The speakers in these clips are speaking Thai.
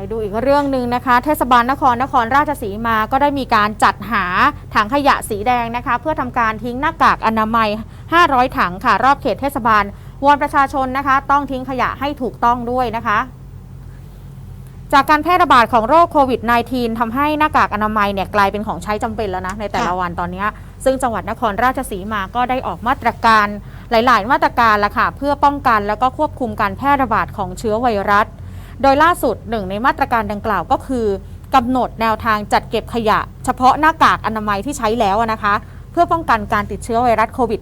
ไปดูอีกเรื่องหนึ่งนะคะ เทศบาลนครนครราชสีมาก็ได้มีการจัดหาถังขยะสีแดงนะคะ เพื่อทำการทิ้งหน้ากากอนามัย 500 ถังค่ะ รอบเขตเทศบาลวอนประชาชนนะคะ ต้องทิ้งขยะให้ถูกต้องด้วยนะคะ จากการแพร่ระบาดของโรคโควิด -19 ทำให้หน้ากากอนามัยเนี่ยกลายเป็นของใช้จำเป็นแล้วนะในแต่ละวันตอนนี้ ซึ่งจังหวัดนครราชสีมาก็ได้ออกมาตรการหลาย ๆ มาตรการละค่ะเพื่อป้องกันแล้วก็ควบคุมการแพร่ระบาดของเชื้อไวรัส โดยล่าสุดหนึ่งในมาตรการดังกล่าวก็คือกำหนดแนวทางจัดเก็บขยะ เฉพาะหน้ากากอนามัยที่ใช้แล้วนะคะ เพื่อป้องกันการติดเชื้อไวรัสโควิด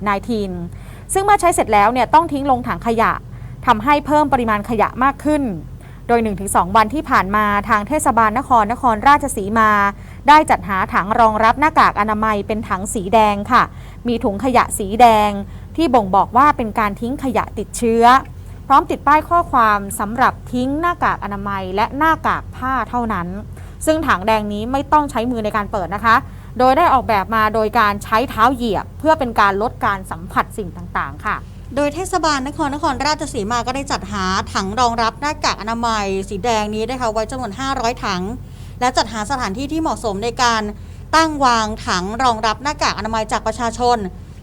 -19 ซึ่งเมื่อใช้เสร็จแล้วเนี่ยต้องทิ้งลงถังขยะทำให้เพิ่มปริมาณขยะมากขึ้น โดย 1-2 วันที่ผ่านมาทางเทศบาลนครนครราชสีมา ได้จัดหาถังรองรับหน้ากากอนามัยเป็นถังสีแดงค่ะ มีถุงขยะสีแดง ที่บ่งบอกว่าเป็นการทิ้งขยะติดเชื้อ พร้อมติดป้ายข้อความสำหรับทิ้งหน้ากากอนามัยและหน้ากากผ้าเท่านั้น ซึ่งถังแดงนี้ไม่ต้องใช้มือในการเปิดนะคะ โดยได้ออกแบบมาโดยการใช้เท้าเหยียบ เพื่อเป็นการลดการสัมผัสสิ่งต่างๆ ค่ะโดยเทศบาลนครนครราชสีมาก็ได้จัดหาถังรองรับหน้ากากอนามัย สีแดงนี้นะคะไว้จำนวน 500 ถัง และจัดหาสถานที่ที่เหมาะสมในการตั้งวางถังรองรับหน้ากากอนามัยจากประชาชน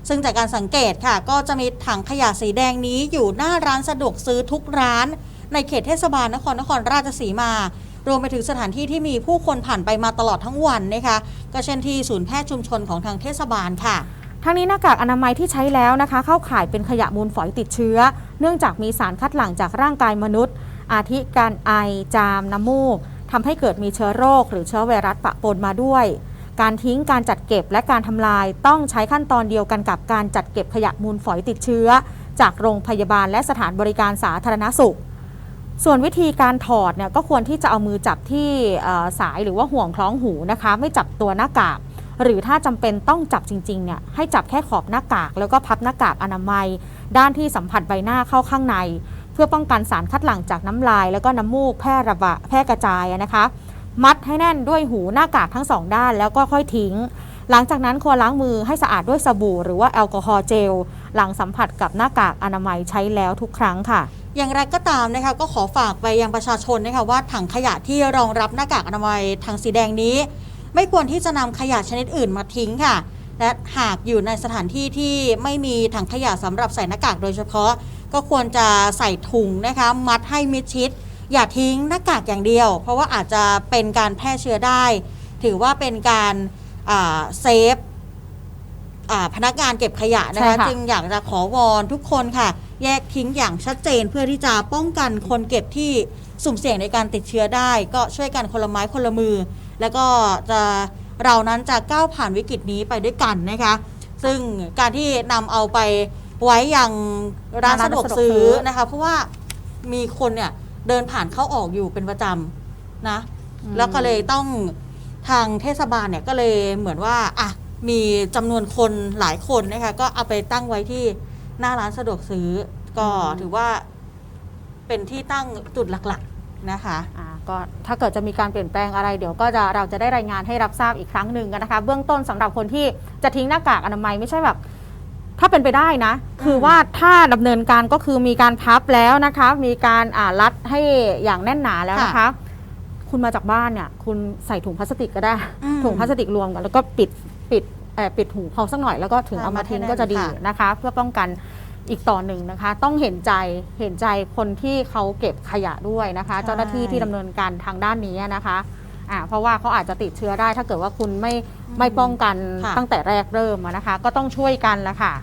ซึ่งจากการสังเกตค่ะ ก็จะมีถังขยะสีแดงนี้อยู่หน้าร้านสะดวกซื้อทุกร้าน ในเขตเทศบาลนครนครราชสีมารวมไปถึงสถานที่ที่มีผู้คนผ่านไปมาตลอดทั้งวันนะคะก็เช่นที่ศูนย์แพทย์ชุมชนของทางเทศบาลค่ะทั้งนี้หน้ากากอนามัยที่ใช้แล้วนะคะ เข้าข่ายเป็นขยะมูลฝอยติดเชื้อ เนื่องจากมีสารคัดหลั่งจากร่างกายมนุษย์ อาทิการไอจามน้ำมูกทำให้เกิดมีเชื้อโรค หรือเชื้อไวรัสปะปนมาด้วย การทิ้งการจัดเก็บและการทำลายต้องใช้ขั้นตอนเดียวกันกับการจัดเก็บขยะมูลฝอยติดเชื้อ จากโรงพยาบาลและสถานบริการสาธารณสุข ส่วนวิธีการถอดเนี่ยก็ควรที่จะเอามือจับที่สายหรือว่าห่วงคล้องหูนะคะ ไม่จับตัวหน้ากากหรือถ้าจำเป็นต้องจับจริงๆเนี่ยให้จับแค่ขอบหน้ากาก แล้วก็พับหน้ากากอนามัย ด้านที่สัมผัสใบหน้าเข้าข้างใน เพื่อป้องกันสารคัดหลั่งจากน้ำลาย แล้วก็น้ำมูกแพร่ระบาดแพร่กระจายนะคะ มัดให้แน่นด้วยหูหน้ากากทั้งสองด้านแล้วก็ค่อยทิ้ง หลังจากนั้นควรล้างมือให้สะอาดด้วยสบู่ หรือว่าแอลกอฮอล์เจล หลังสัมผัสกับหน้ากากอนามัยใช้แล้วทุกครั้งค่ะอย่างไรก็ตามนะคะก็ขอฝากไปยังประชาชนนะคะว่าถังขยะที่รองรับหน้ากากอนามัยถังสีแดงนี้ ไม่ควรที่จะนำขยะชนิดอื่นมาทิ้งค่ะ และหากอยู่ในสถานที่ที่ไม่มีถังขยะสำหรับใส่หน้ากากโดยเฉพาะ ก็ควรจะใส่ถุงนะคะมัดให้มิดชิด อย่าทิ้งหน้ากากอย่างเดียว เพราะว่าอาจจะเป็นการแพร่เชื้อได้ ถือว่าเป็นการอ่าเซฟอ่าพนักงานเก็บขยะนะใช่คะค่ะจึงอยากจะขอวอนทุกคนค่ะ แยกทิ้งอย่างชัดเจนเพื่อที่จะป้องกันคนเก็บที่สุ่มเสี่ยงในการติดเชื้อได้ ก็ช่วยกันคนละไม้คนละมือ แล้วก็จะเรานั้นจะก้าวผ่านวิกฤตนี้ไปด้วยกันนะคะ ซึ่งการที่นำเอาไปไว้อย่างร้านสะดวกซื้อนะคะ เพราะว่ามีคนเนี่ย เดินผ่านเข้าออกอยู่เป็นประจำนะ แล้วก็เลยต้องทางเทศบาลเนี่ยก็เลยเหมือนว่าอะมีจำนวนคนหลายคนนะคะก็เอาไปตั้งไว้ที่หน้าร้านสะดวกซื้อ ก็ถือว่าเป็นที่ตั้งจุดหลักๆนะคะอ่าก็ถ้าเกิดจะมีการเปลี่ยนแปลงอะไรเดี๋ยวก็จะเราจะได้รายงานให้รับทราบอีกครั้งหนึ่งนะคะ เบื้องต้นสำหรับคนที่จะทิ้งหน้ากากอนามัยไม่ใช่แบบ ถ้าเป็นไปได้นะ คือว่าถ้าดำเนินการก็คือมีการพับแล้วนะคะ มีการอ่ารัดให้อย่างแน่นหนาแล้วนะคะ คุณมาจากบ้านเนี่ย คุณใส่ถุงพลาสติกก็ได้อืมถุงพลาสติกรวมกัน แล้วก็ปิดปิดเอ่อปิดหูเขาสักหน่อยแล้วก็ถึงค่ะเอามาทิ้งมัดให้ก็จะดีแน่นค่ะนะคะ เพื่อป้องกันอีกต่อหนึ่งนะคะ ต้องเห็นใจเห็นใจคนที่เขาเก็บขยะด้วยนะคะ เจ้าหน้าที่ที่ดำเนินการทางด้านนี้นะคะ อ่าเพราะว่าเขาอาจจะติดเชื้อได้ถ้าเกิดว่าคุณไม่ไม่ป้องกันค่ะ ตั้งแต่แรกเริ่มอะนะคะ ก็ต้องช่วยกันละค่ะ